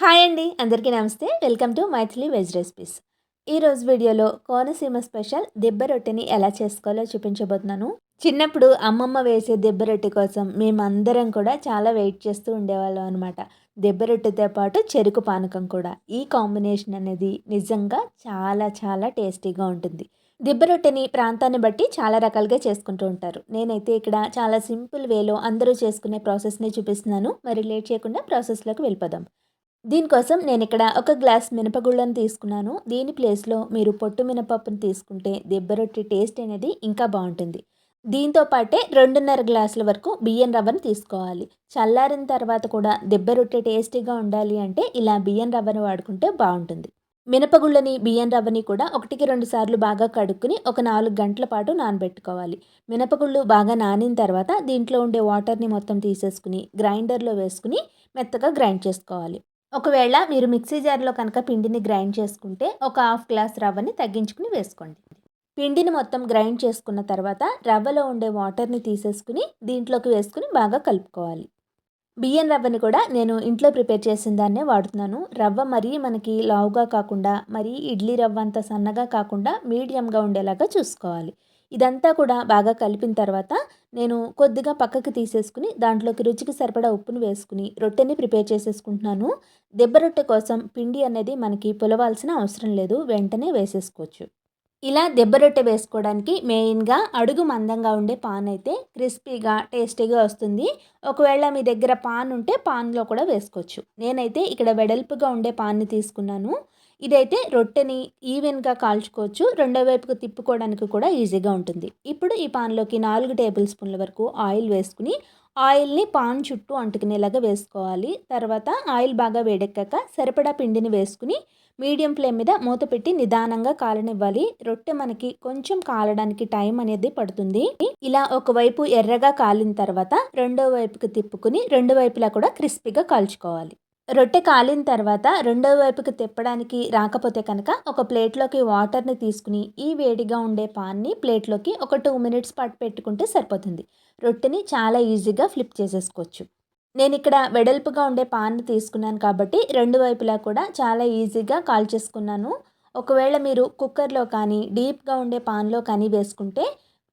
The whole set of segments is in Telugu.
హాయ్ అండి అందరికీ నమస్తే. Welcome to Mythili veg recipes. ఈరోజు వీడియోలో కోనసీమ స్పెషల్ దెబ్బ రొట్టెని ఎలా చేసుకోవాలో చూపించబోతున్నాను. చిన్నప్పుడు అమ్మమ్మ వేసే దెబ్బ రొట్టె కోసం మేమందరం కూడా చాలా వెయిట్ చేస్తూ ఉండేవాళ్ళం అనమాట దెబ్బ రొట్టెతో పాటు చెరుకు పానకం కూడా. ఈ కాంబినేషన్ అనేది నిజంగా చాలా చాలా టేస్టీగా ఉంటుంది. దిబ్బ రొట్టెని ప్రాంతాన్ని బట్టి చాలా రకాలుగా చేసుకుంటూ ఉంటారు. నేనైతే ఇక్కడ చాలా సింపుల్ వేలో అందరూ చేసుకునే ప్రాసెస్ని చూపిస్తున్నాను. మరి లేట్ చేయకుండా ప్రాసెస్లోకి వెళ్ళిపోదాం. దీనికోసం నేను ఇక్కడ ఒక గ్లాస్ మినపగుళ్ళను తీసుకున్నాను. దీని ప్లేస్లో మీరు పొట్టు మినపప్పును తీసుకుంటే దెబ్బ రొట్టె టేస్ట్ అనేది ఇంకా బాగుంటుంది. దీంతో పాటే రెండున్నర గ్లాసుల వరకు బియ్యం రవ్వను తీసుకోవాలి. చల్లారిన తర్వాత కూడా దెబ్బ రొట్టె టేస్టీగా ఉండాలి అంటే ఇలా బియ్యం రవ్వను వాడుకుంటే బాగుంటుంది. మినపగుళ్ళని బియ్యం రవ్వని కూడా ఒకటికి రెండు సార్లు బాగా కడుక్కుని ఒక నాలుగు గంటల పాటు నానబెట్టుకోవాలి. మినపగుళ్ళు బాగా నానిన తర్వాత దీంట్లో ఉండే వాటర్ని మొత్తం తీసేసుకుని గ్రైండర్లో వేసుకుని మెత్తగా గ్రైండ్ చేసుకోవాలి. ఒకవేళ మీరు మిక్సీ జార్లో కనుక పిండిని గ్రైండ్ చేసుకుంటే ఒక హాఫ్ గ్లాస్ రవ్వని తగ్గించుకుని వేసుకోండి. పిండిని మొత్తం గ్రైండ్ చేసుకున్న తర్వాత రవ్వలో ఉండే వాటర్ని తీసేసుకుని దీంట్లోకి వేసుకుని బాగా కలుపుకోవాలి. బియ్యం రవ్వని కూడా నేను ఇంట్లో ప్రిపేర్ చేసిన దాన్నే వాడుతున్నాను. రవ్వ మరీ మనకి లావుగా కాకుండా మరీ ఇడ్లీ రవ్వ అంత సన్నగా కాకుండా మీడియంగా ఉండేలాగా చూసుకోవాలి. ఇదంతా కూడా బాగా కలిపిన తర్వాత నేను కొద్దిగా పక్కకు తీసేసుకుని దాంట్లోకి రుచికి సరిపడా ఉప్పును వేసుకుని రొట్టెని ప్రిపేర్ చేసేసుకుంటున్నాను. దెబ్బ రొట్టె కోసం పిండి అనేది మనకి పులవాల్సిన అవసరం లేదు. వెంటనే వేసేసుకోవచ్చు. ఇలా దెబ్బ రొట్టె వేసుకోవడానికి మెయిన్గా అడుగు మందంగా ఉండే పాన్ అయితే క్రిస్పీగా టేస్టీగా వస్తుంది. ఒకవేళ మీ దగ్గర పాన్ ఉంటే పాన్లో కూడా వేసుకోవచ్చు. నేనైతే ఇక్కడ వెడల్పుగా ఉండే పాన్ని తీసుకున్నాను. ఇదైతే రొట్టెని ఈవెన్గా కాల్చుకోవచ్చు. రెండో వైపుకు తిప్పుకోవడానికి కూడా ఈజీగా ఉంటుంది. ఇప్పుడు ఈ పాన్లోకి నాలుగు టేబుల్ స్పూన్ల వరకు ఆయిల్ వేసుకుని ఆయిల్ని పాన్ చుట్టూ అంటుకునేలాగా వేసుకోవాలి. తర్వాత ఆయిల్ బాగా వేడెక్కాక సరిపడా పిండిని వేసుకుని మీడియం ఫ్లేమ్ మీద మూత పెట్టి నిదానంగా కాలనివ్వాలి. రొట్టె మనకి కొంచెం కాలడానికి టైం అనేది పడుతుంది. ఇలా ఒకవైపు ఎర్రగా కాలిన తర్వాత రెండో వైపుకి తిప్పుకుని రెండు వైపులా కూడా క్రిస్పీగా కాల్చుకోవాలి. రొట్టె కాలిన తర్వాత రెండో వైపుకి తిప్పడానికి రాకపోతే కనుక ఒక ప్లేట్లోకి వాటర్ని తీసుకుని ఈ వేడిగా ఉండే పాన్ని ప్లేట్లోకి ఒక టూ మినిట్స్ పాటు పెట్టుకుంటే సరిపోతుంది. రొట్టెని చాలా ఈజీగా ఫ్లిప్ చేసేసుకోవచ్చు. నేను ఇక్కడ వెడల్పుగా ఉండే పాన్ని తీసుకున్నాను కాబట్టి రెండు వైపులా కూడా చాలా ఈజీగా కాల్చేసుకున్నాను. ఒకవేళ మీరు కుక్కర్లో కానీ డీప్గా ఉండే పాన్లో కానీ వేసుకుంటే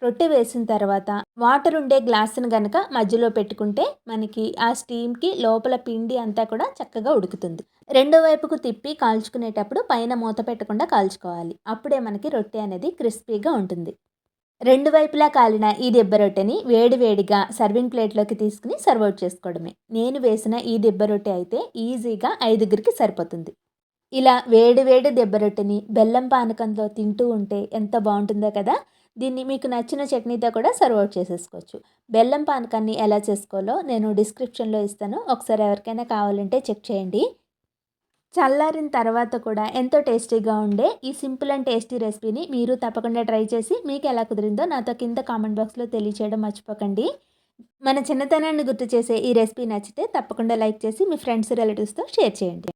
రొట్టె వేసిన తర్వాత వాటర్ ఉండే గ్లాసును గనక మధ్యలో పెట్టుకుంటే మనకి ఆ స్టీమ్కి లోపల పిండి అంతా కూడా చక్కగా ఉడుకుతుంది. రెండో వైపుకు తిప్పి కాల్చుకునేటప్పుడు పైన మూత పెట్టకుండా కాల్చుకోవాలి. అప్పుడే మనకి రొట్టె అనేది క్రిస్పీగా ఉంటుంది. రెండు వైపులా కాలిన ఈ దెబ్బ రొట్టెని వేడివేడిగా సర్వింగ్ ప్లేట్లోకి తీసుకుని సర్వ్ అవుట్ చేసుకోవడమే. నేను వేసిన ఈ దెబ్బ రొట్టె అయితే ఈజీగా ఐదుగురికి సరిపోతుంది. ఇలా వేడి వేడి దెబ్బ రొట్టెని బెల్లం పానకంతో తింటూ ఉంటే ఎంత బాగుంటుందో కదా! దీన్ని మీకు నచ్చిన చట్నీతో కూడా సర్వ్ అవుట్ చేసేసుకోవచ్చు. బెల్లం పానకాన్ని ఎలా చేసుకోవాలో నేను డిస్క్రిప్షన్లో ఇస్తాను. ఒకసారి ఎవరికైనా కావాలంటే చెక్ చేయండి. చల్లారిన తర్వాత కూడా ఎంతో టేస్టీగా ఉండే ఈ సింపుల్ అండ్ టేస్టీ రెసిపీని మీరు తప్పకుండా ట్రై చేసి మీకు ఎలా కుదిరిందో నాతో కింద కామెంట్ బాక్స్లో తెలియచేయడం మర్చిపోకండి. మన చిన్నతనాన్ని గుర్తు చేసే ఈ రెసిపీ నచ్చితే తప్పకుండా లైక్ చేసి మీ ఫ్రెండ్స్ రిలేటివ్స్తో షేర్ చేయండి.